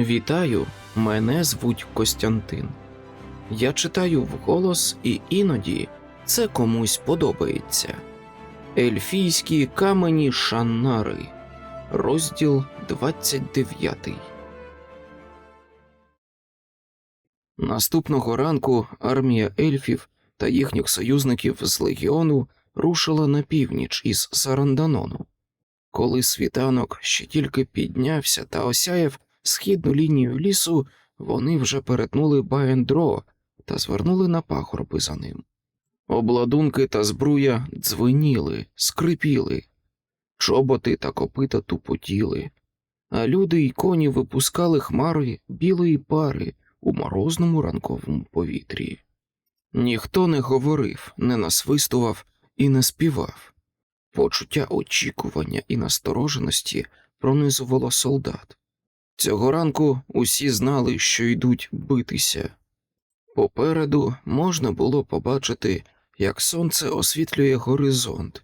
Вітаю, мене звуть Костянтин. Я читаю вголос, і іноді це комусь подобається. Ельфійські камені Шаннари, розділ 29. Наступного ранку армія ельфів та їхніх союзників з легіону рушила на північ із Саранданону. Коли світанок ще тільки піднявся та осяяв східну лінію лісу, вони вже перетнули Баендро та звернули на пагорби за ним. Обладунки та збруя дзвеніли, скрипіли, чоботи та копита тупотіли, а люди й коні випускали хмари білої пари у морозному ранковому повітрі. Ніхто не говорив, не насвистував і не співав. Почуття очікування і настороженості пронизувало солдат. Цього ранку усі знали, що йдуть битися. Попереду можна було побачити, як сонце освітлює горизонт,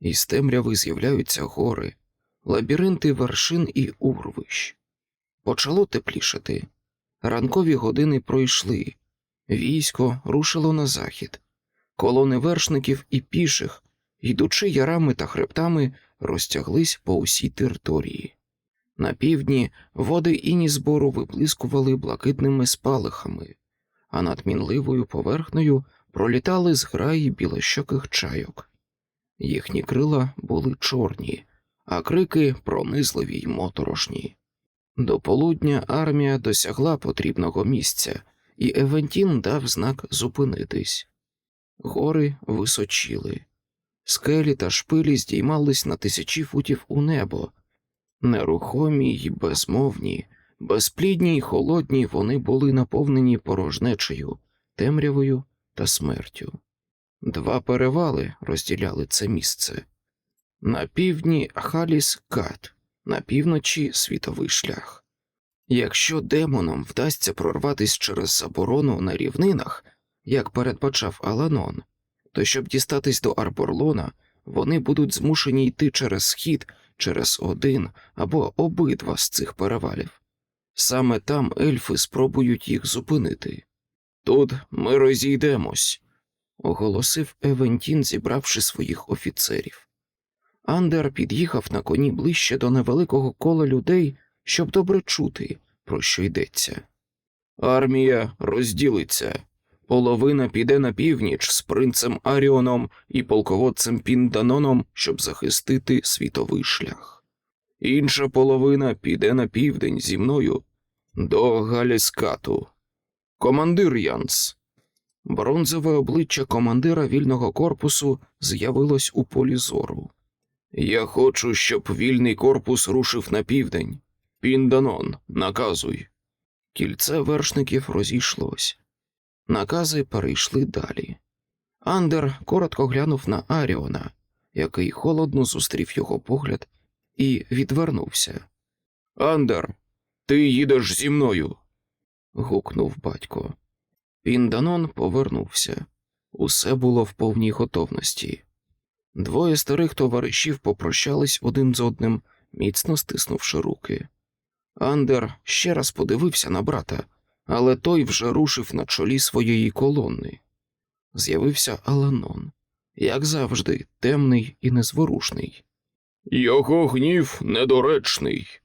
і з темряви з'являються гори, лабіринти вершин і урвищ. Почало теплішати. Ранкові години пройшли, військо рушило на захід, колони вершників і піших, йдучи ярами та хребтами, розтяглись по усій території. На півдні води іні збору виблискували блакитними спалахами, а над мінливою поверхнею пролітали зграї білощоких чайок. Їхні крила були чорні, а крики пронизливі й моторошні. До полудня армія досягла потрібного місця, і Евентін дав знак зупинитись. Гори височіли, скелі та шпилі здіймались на тисячі футів у небо. Нерухомі й безмовні, безплідні й холодні вони були наповнені порожнечею, темрявою та смертю. Два перевали розділяли це місце. На півдні Халіс Кат, на півночі світовий шлях. Якщо демонам вдасться прорватися через заборону на рівнинах, як передбачав Аланон, то щоб дістатись до Арборлона, вони будуть змушені йти через схід через один або обидва з цих перевалів. Саме там ельфи спробують їх зупинити. Тут ми розійдемось, оголосив Евентін, зібравши своїх офіцерів. Андер під'їхав на коні ближче до невеликого кола людей, щоб добре чути, про що йдеться. Армія розділиться. Половина піде на північ з принцем Аріоном і полководцем Пінданоном, щоб захистити світовий шлях. Інша половина піде на південь зі мною до Галіскату. Командир Янс. Бронзове обличчя командира вільного корпусу з'явилось у полі зору. Я хочу, щоб вільний корпус рушив на південь. Пінданон, наказуй. Кільце вершників розійшлось. Накази перейшли далі. Андер коротко глянув на Аріона, який холодно зустрів його погляд, і відвернувся. Андер, ти їдеш зі мною. гукнув батько. Пінданон повернувся. Усе було в повній готовності. Двоє старих товаришів попрощались один з одним, міцно стиснувши руки. Андер ще раз подивився на брата але той вже рушив на чолі своєї колони. З'явився Аланон, як завжди, темний і незворушний. Його гнів недоречний,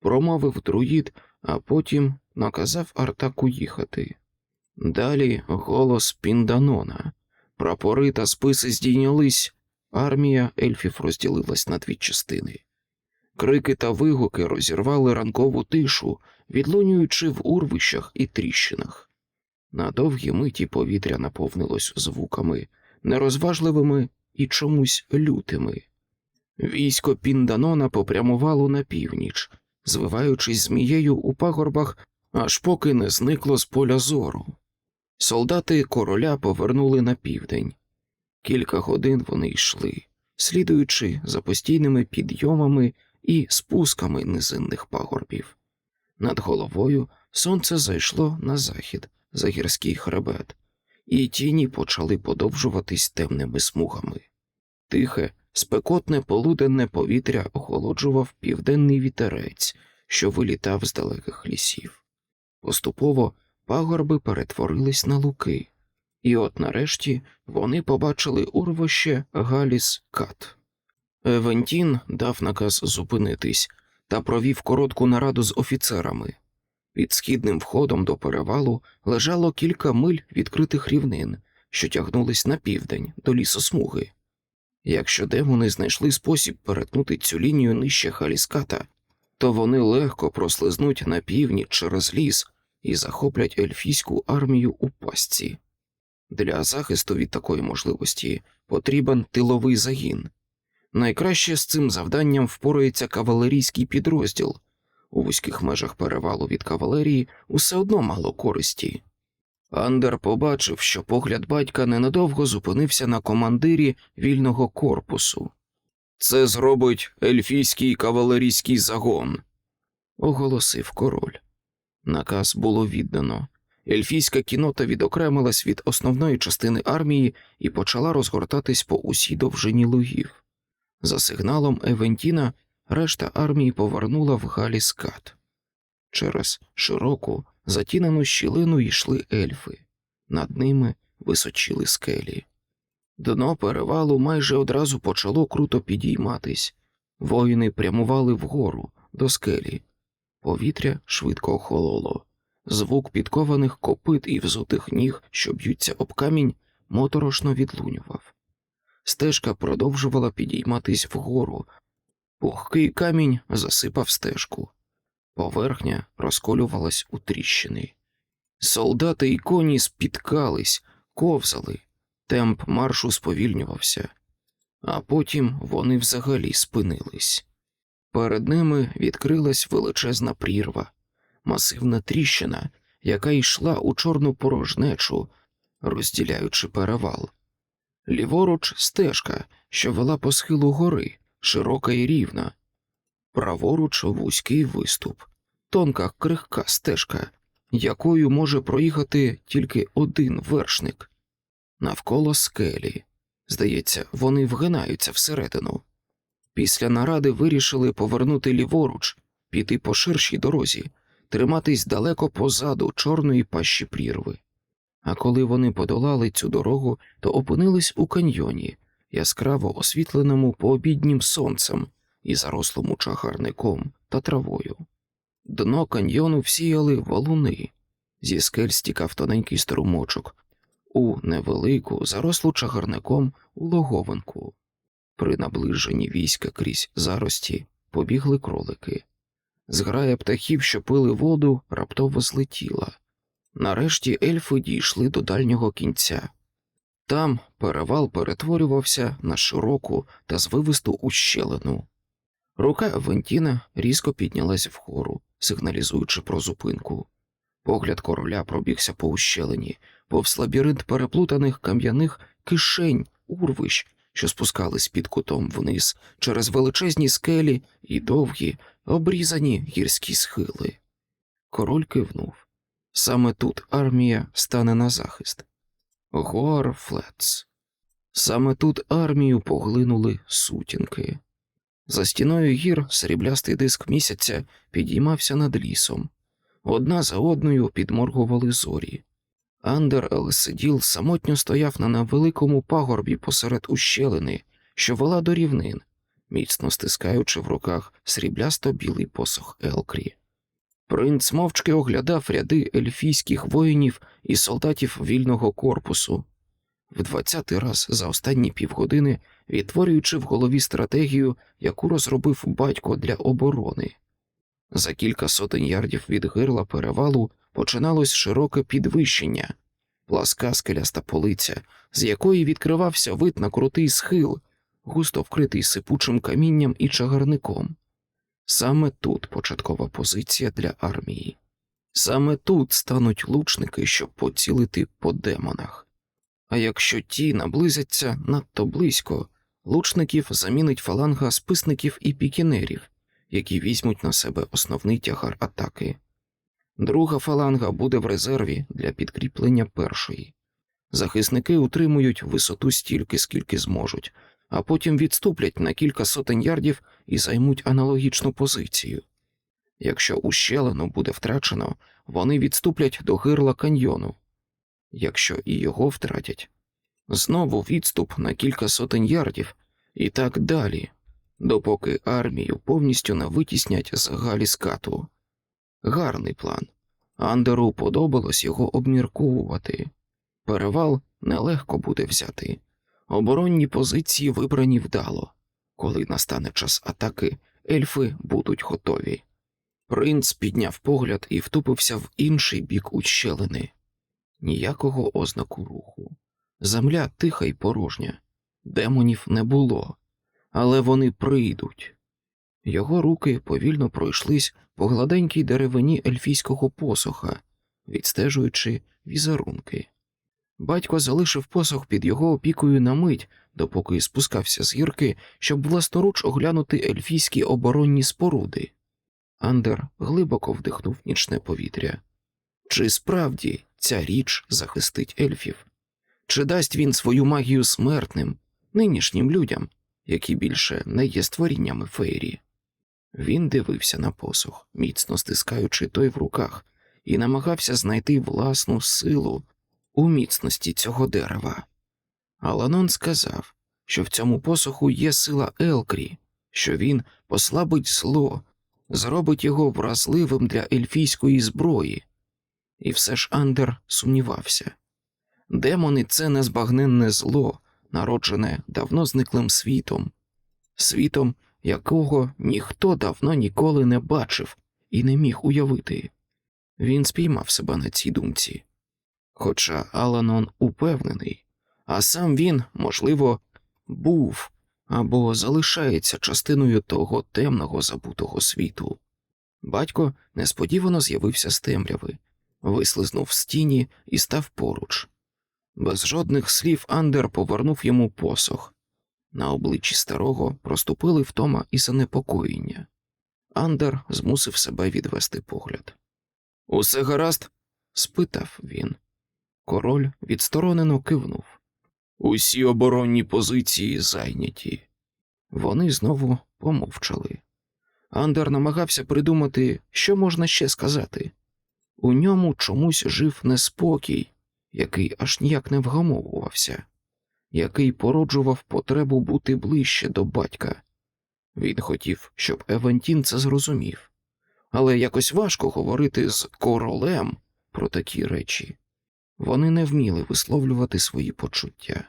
промовив друїд, а потім наказав Артаку їхати. Далі голос Пінданона. Прапори та списи здійнялись, армія ельфів розділилась на дві частини. Крики та вигуки розірвали ранкову тишу, відлунюючи в урвищах і тріщинах. На довгі миті повітря наповнилось звуками, нерозважливими і чомусь лютими. Військо Пінданона попрямувало на північ, звиваючись змією у пагорбах, аж поки не зникло з поля зору. Солдати короля повернули на південь. Кілька годин вони йшли, слідуючи за постійними підйомами і спусками низинних пагорбів. Над головою сонце зайшло на захід за гірський хребет, і тіні почали подовжуватись темними смугами. Тихе, спекотне полуденне повітря охолоджував південний вітерець, що вилітав з далеких лісів. Поступово пагорби перетворились на луки, і от нарешті вони побачили урвище Галіс Кат. Евентін дав наказ зупинитись та провів коротку нараду з офіцерами. Під східним входом до перевалу лежало кілька миль відкритих рівнин, що тягнулись на південь до лісосмуги. Якщо демони знайшли спосіб перетнути цю лінію нижче Халіската, то вони легко прослизнуть на північ через ліс і захоплять ельфійську армію у пастці. Для захисту від такої можливості потрібен тиловий загін. Найкраще з цим завданням впорається кавалерійський підрозділ. У вузьких межах перевалу від кавалерії усе одно мало користі. Андер побачив, що погляд батька ненадовго зупинився на командирі вільного корпусу. Це зробить ельфійський кавалерійський загон, оголосив король. Наказ було віддано. Ельфійська кінота відокремилась від основної частини армії і почала розгортатись по усій довжині лугів. За сигналом Евентіна решта армії повернула в Галіскат. Через широку, затінену щілину йшли ельфи, над ними височили скелі. Дно перевалу майже одразу почало круто підійматись, воїни прямували вгору до скелі, повітря швидко охололо. Звук підкованих копит і взутих ніг, що б'ються об камінь, моторошно відлунював. Стежка продовжувала підійматись вгору. Пухкий камінь засипав стежку. Поверхня розколювалась у тріщини. Солдати і коні спіткались, ковзали, темп маршу сповільнювався, а потім вони взагалі спинились. Перед ними відкрилась величезна прірва, масивна тріщина, яка йшла у чорну порожнечу, розділяючи перевал. Ліворуч стежка, що вела по схилу гори, широка і рівна, праворуч вузький виступ, тонка крихка стежка, якою може проїхати тільки один вершник. Навколо скелі. Здається, вони вгинаються всередину. Після наради вирішили повернути ліворуч, піти по ширшій дорозі, триматись далеко позаду чорної пащі прірви. А коли вони подолали цю дорогу, то опинились у каньйоні, яскраво освітленому пообіднім сонцем і зарослому чагарником та травою. Дно каньйону всіяли валуни, зі скель стікав тоненький струмочок, у невелику, зарослу чагарником улоговинку. При наближенні війська крізь зарості побігли кролики. Зграя птахів, що пили воду, раптово злетіла. Нарешті ельфи дійшли до дальнього кінця. Там перевал перетворювався на широку та звивисту ущелину. Рука Вентіна різко піднялась вгору, сигналізуючи про зупинку. Погляд короля пробігся по ущелині, повз лабіринт переплутаних кам'яних кишень, урвищ, що спускались під кутом вниз через величезні скелі і довгі, обрізані гірські схили. Король кивнув. Саме тут армія стане на захист. Горфлец. Саме тут армію поглинули сутінки. За стіною гір сріблястий диск місяця підіймався над лісом. Одна за одною підморгували зорі. Андер Елсиділ самотньо стояв на невеликому пагорбі посеред ущелини, що вела до рівнин, міцно стискаючи в руках сріблясто білий посох Елкрі. Принц мовчки оглядав ряди ельфійських воїнів і солдатів вільного корпусу, в двадцятий раз за останні півгодини відтворюючи в голові стратегію, яку розробив батько для оборони. За кілька сотень ярдів від гирла перевалу починалось широке підвищення, пласка скеляста полиця, з якої відкривався вид на крутий схил, густо вкритий сипучим камінням і чагарником. Саме тут початкова позиція для армії. Саме тут стануть лучники, щоб поцілити по демонах. А якщо ті наблизяться надто близько, лучників замінить фаланга списників і пікінерів, які візьмуть на себе основний тягар атаки. Друга фаланга буде в резерві для підкріплення першої. Захисники утримують висоту стільки, скільки зможуть, а потім відступлять на кілька сотень ярдів і займуть аналогічну позицію. Якщо ущелину буде втрачено, вони відступлять до гирла каньйону. Якщо і його втратять, знову відступ на кілька сотень ярдів і так далі, допоки армію повністю не витіснять з галіскату. Гарний план. Андеру подобалось його обмірковувати. Перевал нелегко буде взяти. Оборонні позиції вибрані вдало. Коли настане час атаки, ельфи будуть готові. Принц підняв погляд і втупився в інший бік ущелини. Ніякого ознаку руху. Земля тиха й порожня. Демонів не було, але вони прийдуть. Його руки повільно пройшлись по гладенькій деревині ельфійського посоха, відстежуючи візерунки. Батько залишив посох під його опікою на мить, допоки спускався з гірки, щоб власноруч оглянути ельфійські оборонні споруди. Андер глибоко вдихнув нічне повітря. Чи справді ця річ захистить ельфів? Чи дасть він свою магію смертним, нинішнім людям, які більше не є створіннями фейрі? Він дивився на посох, міцно стискаючи той в руках, і намагався знайти власну силу у міцності цього дерева. Аланон сказав, що в цьому посоху є сила Елкрі, що він послабить зло, зробить його вразливим для ельфійської зброї. І все ж Андер сумнівався. Демони це незбагненне зло, народжене давно зниклим світом, світом, якого ніхто давно ніколи не бачив і не міг уявити. Він спіймав себе на цій думці. Хоча Аланон упевнений, а сам він, можливо, був або залишається частиною того темного забутого світу. Батько несподівано з'явився з темряви, вислизнув з тіні і став поруч. Без жодних слів Андер повернув йому посох. На обличчі старого проступили втома і занепокоєння. Андер змусив себе відвести погляд. Усе гаразд? спитав він. Король відсторонено кивнув. Усі оборонні позиції зайняті. Вони знову помовчали. Андер намагався придумати, що можна ще сказати. У ньому чомусь жив неспокій, який аж ніяк не вгамовувався, який породжував потребу бути ближче до батька. Він хотів, щоб Евантін це зрозумів, але якось важко говорити з королем про такі речі. Вони не вміли висловлювати свої почуття.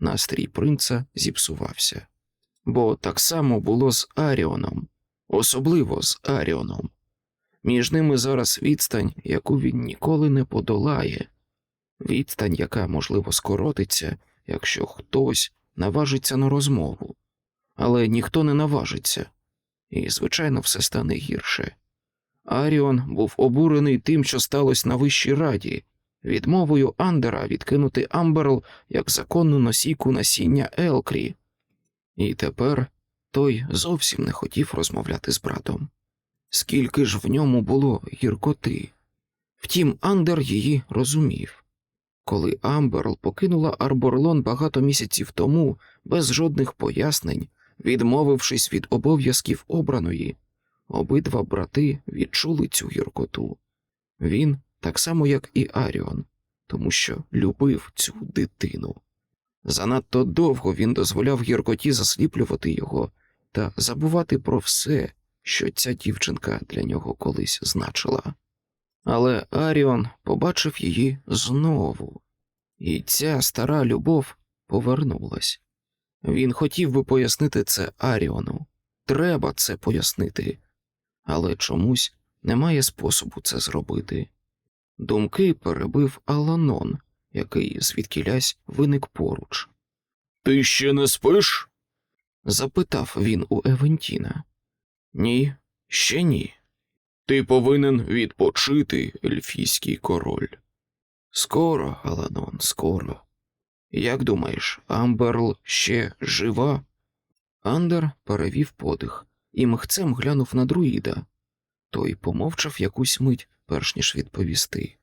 Настрій принца зіпсувався, бо так само було з Аріоном, особливо з Аріоном. Між ними зараз відстань, яку він ніколи не подолає, відстань, яка, можливо, скоротиться, якщо хтось наважиться на розмову, але ніхто не наважиться, і, звичайно, все стане гірше. Аріон був обурений тим, що сталося на вищій раді, відмовою Андера відкинути Амберл як законну носійку насіння Елкрі, і тепер той зовсім не хотів розмовляти з братом. Скільки ж в ньому було гіркоти. Втім, Андер її розумів. Коли Амберл покинула Арборлон багато місяців тому, без жодних пояснень, відмовившись від обов'язків обраної, обидва брати відчули цю гіркоту. Він, так само як і Аріон, тому що любив цю дитину. Занадто довго він дозволяв гіркоті засліплювати його та забувати про все, що ця дівчинка для нього колись значила. Але Аріон побачив її знову, і ця стара любов повернулась. Він хотів би пояснити це Аріону. Треба це пояснити, але чомусь немає способу це зробити. Думки перебив Аланон, який звідкілясь виник поруч. Ти ще не спиш? запитав він у Евентіна. Ні, ще ні. Ти повинен відпочити, ельфійський король. Скоро, Аланон, скоро. Як думаєш, Амберл ще жива? Андер перевів подих і михцем глянув на друїда. Той помовчав якусь мить, перш ніж відповісти.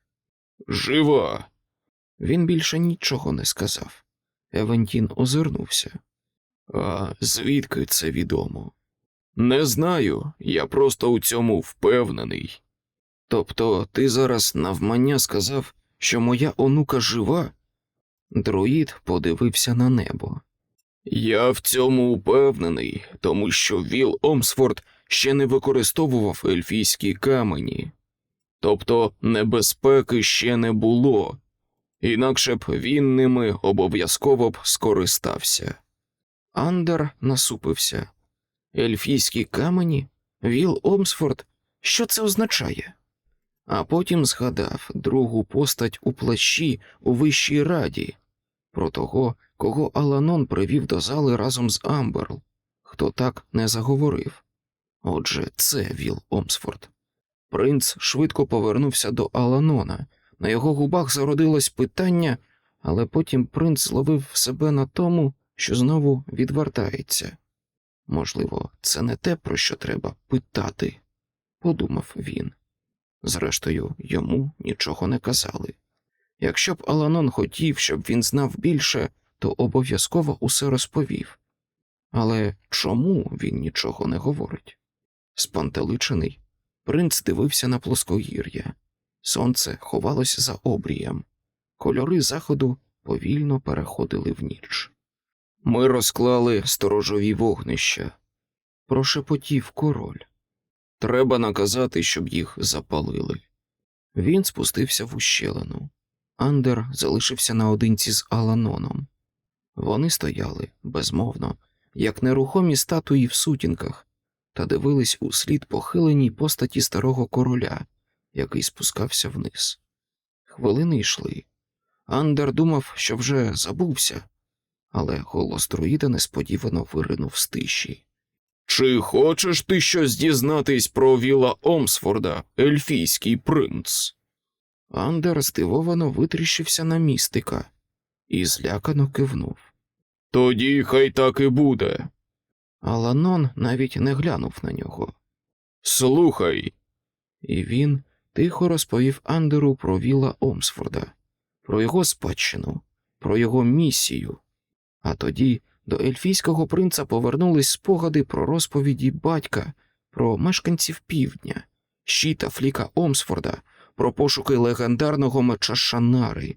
Жива. Він більше нічого не сказав. Евентін озирнувся. А звідки це відомо? Не знаю, я просто у цьому впевнений. Тобто ти зараз навмання сказав, що моя онука жива? Друїд подивився на небо. Я в цьому упевнений, тому що Віл Омсфорд ще не використовував ельфійські камені. Тобто небезпеки ще не було, інакше б він ними обов'язково б скористався. Андер насупився. Ельфійські камені? Віл Омсфорд? Що це означає? А потім згадав другу постать у плащі у Вищій раді, про того, кого Аланон привів до зали разом з Амберл, хто так не заговорив. Отже, це Віл Омсфорд. Принц швидко повернувся до Аланона. На його губах зародилось питання, але потім принц зловив себе на тому, що знову відвертається. Можливо, це не те, про що треба питати, подумав він. Зрештою, йому нічого не казали. Якщо б Аланон хотів, щоб він знав більше, то обов'язково усе розповів. Але чому він нічого не говорить? Спантеличений, принц дивився на плоскогір'я. Сонце ховалося за обрієм, кольори заходу повільно переходили в ніч. Ми розклали сторожові вогнища, прошепотів король. Треба наказати, щоб їх запалили. Він спустився в ущелину. Андер залишився наодинці з Аланоном. Вони стояли безмовно, як нерухомі статуї в сутінках, та дивились у слід похиленій постаті старого короля, який спускався вниз. Хвилини йшли. Андер думав, що вже забувся, але голос друїда несподівано виринув з тиші. Чи хочеш ти щось дізнатись про Віла Омсфорда, ельфійський принц? Андер здивовано витріщився на містика і злякано кивнув. Тоді хай так і буде. Аланон навіть не глянув на нього. Слухай. І він тихо розповів Андеру про Віла Омсфорда, про його спадщину, про його місію. А тоді до ельфійського принца повернулись спогади про розповіді батька, про мешканців півдня, щита Фліка Омсфорда, про пошуки легендарного меча Шанари.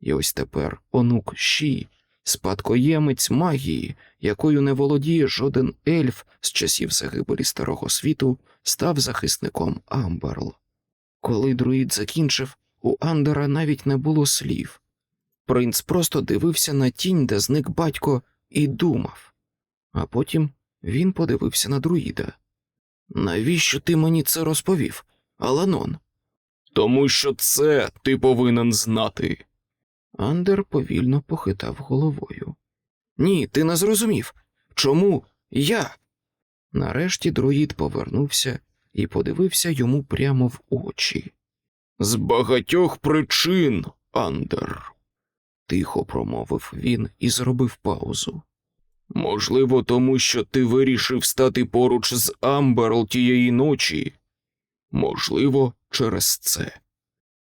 І ось тепер онук Ші, спадкоємець магії, якою не володіє жоден ельф з часів загибелі старого світу, став захисником Амберл. Коли друїд закінчив, у Андера навіть не було слів. Принц просто дивився на тінь, де зник батько, і думав. А потім він подивився на друїда. Навіщо ти мені це розповів, Аланон? Тому що це ти повинен знати. Андер повільно похитав головою. Ні, ти не зрозумів. Чому я? Нарешті друїд повернувся і подивився йому прямо в очі. З багатьох причин, Андер, тихо промовив він і зробив паузу. Можливо, тому що ти вирішив стати поруч з Амберл тієї ночі. Можливо, через це.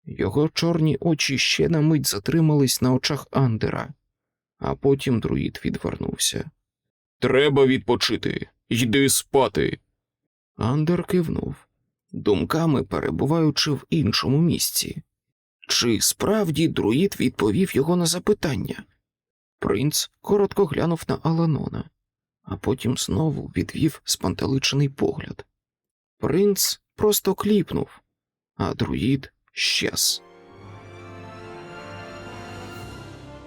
Його чорні очі ще на мить затримались на очах Андера, а потім друїд відвернувся. Треба відпочити. Йди спати. Андер кивнув, думками перебуваючи в іншому місці. Чи справді друїд відповів його на запитання? Принц коротко глянув на Аланона, а потім знову відвів спантеличений погляд. Принц просто кліпнув, а друїд щез.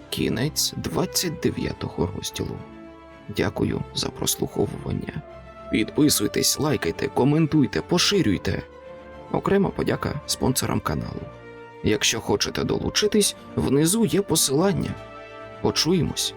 Кінець 29-го розділу. Дякую за прослуховування. Підписуйтесь, лайкайте, коментуйте, поширюйте. Окрема подяка спонсорам каналу. Якщо хочете долучитись, внизу є посилання. Почуємось.